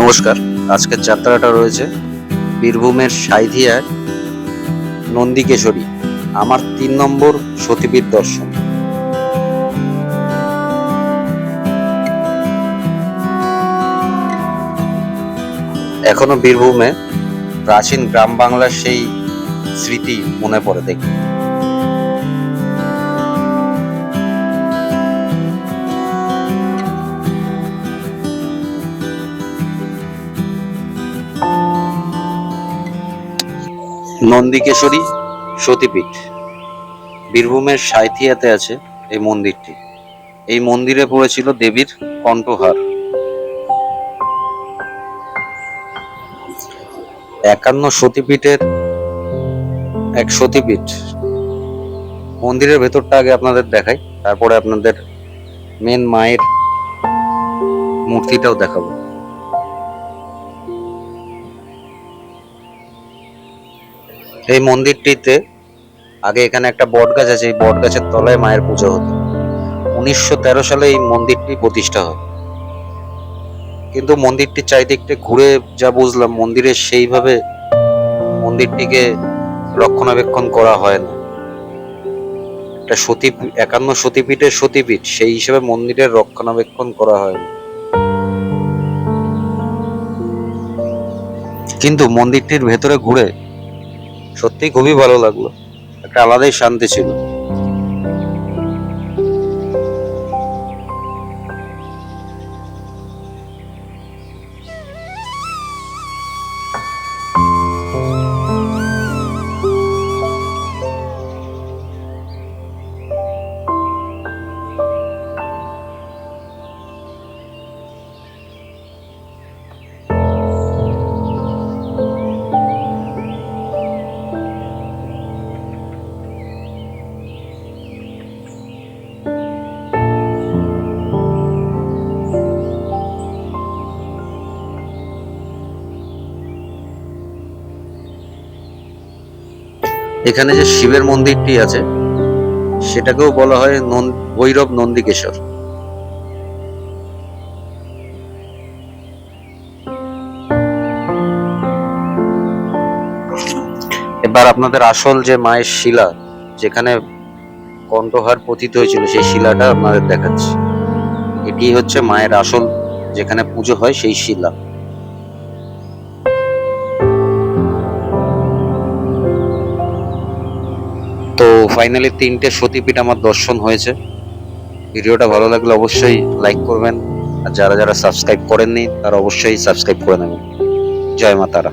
নমস্কার। আজকের যাত্রাটা রয়েছে বীরভূমের সাইথিয়ায় নন্দিকেশরী, আমার তিন নম্বর সতীপীঠ দর্শন। এখনও বীরভূমে প্রাচীন গ্রাম বাংলার সেই স্মৃতি মনে পড়ে দেখি নন্দিকেশরী সতীপীঠ। বীরভূমের সাঁইথিয়াতে আছে এই মন্দিরটি। এই মন্দিরে পড়েছিল দেবীর কণ্ঠহার। একান্ন সতীপীঠের এক সতীপীঠ। মন্দিরের ভেতরটা আগে আপনাদের দেখাই, তারপরে আপনাদের মেন মায়ের মূর্তিটাও দেখাবো। এই মন্দিরটিতে আগে এখানে একটা বট গাছ আছে, এই বট গাছের তলায় মায়ের পুজো হতো। উনিশশো তেরো সালে এই মন্দিরটি প্রতিষ্ঠা হয়। কিন্তু মন্দিরটি চারিদিকটা ঘুরে যা বুঝলাম মন্দিরের সেইভাবে মন্দিরটিকে রক্ষণাবেক্ষণ করা হয় না। একটা সতী একান্ন সতীপীঠের সতীপীঠ, সেই হিসেবে মন্দিরের রক্ষণাবেক্ষণ করা হয় না। কিন্তু মন্দিরটির ভেতরে ঘুরে সত্যি খুবই ভালো লাগল। একটা আলাদাই শান্তি ছিল। এখানে যে শিবের মন্দিরটি আছে, সেটাকেও বলা হয় ভৈরব নন্দিকেশ্বর এবার আপনাদের আসল যে মায়ের শিলা, যেখানে কণ্ঠহার পতিত হয়েছিল, সেই শিলাটা আপনাদের দেখাচ্ছি। এটি হচ্ছে মায়ের আসল, যেখানে পুজো হয় সেই শিলা। তো ফাইনালি তিনটে সতীপীঠ আমার দর্শন হয়েছে। ভিডিওটা ভালো লাগলে অবশ্যই লাইক করবেন। আর যারা যারা সাবস্ক্রাইব করেননি, তারা অবশ্যই সাবস্ক্রাইব করে নেবেন। জয় মা তারা